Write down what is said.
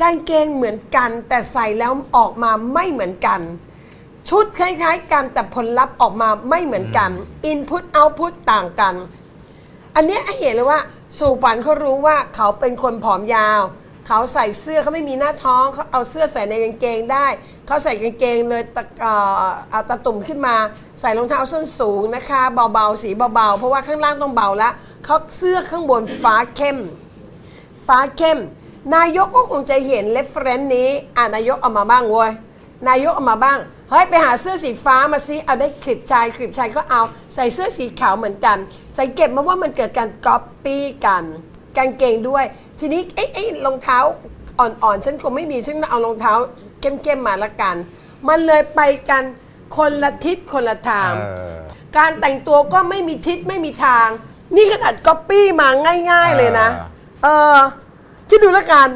กางเกงเหมือนกัน แต่ใส่แล้วออกมาไม่เหมือนกัน ชุดคล้ายๆกันแต่ผลลัพธ์ออกมาไม่เหมือนกัน Input Output ต่างกัน อันเนี้ยให้เห็นเลยว่าสู่ปันเขารู้ว่าเขาเป็นคนผอมยาว เขาใส่เสื้อเขาไม่มีหน้าท้องเขาเอาเสื้อใส่ในกางเกงได้ เขาใส่กางเกงเลยตะเอ่อเอาตะตุ่มขึ้นมา ใส่รองเท้าส้นสูงนะคะเบาๆสีเบาๆ เพราะว่าข้างล่างต้องเบาละเขาเสื้อข้างบนฟ้าเข้ม ฟ้าเข้ม นายกก็คงจะเห็นเรฟเฟรนซ์นี้อ่านายกเอามาบ้างเว้ยนายกเอามาบ้างเฮ้ยไปหาเสื้อสีฟ้ามาซิเอาได้คลิปชายคลิปชายก็เอาใส่เสื้อสีขาวเหมือนกัน สังเกตมาว่ามันเกิดการก๊อปปี้กันกางเกงด้วย ทีนี้ไอ้ไอ้รองเท้าอ่อนๆฉันคงไม่มีฉันเอารองเท้าเข้มๆมาละกัน มันเลยไปกันคนละทิศคนละทางเออการแต่งตัวก็ไม่มีทิศไม่มีทาง นี่ขนาดก๊อปปี้มาง่าย ๆเลยนะ เออ คิดดูแล้วกัน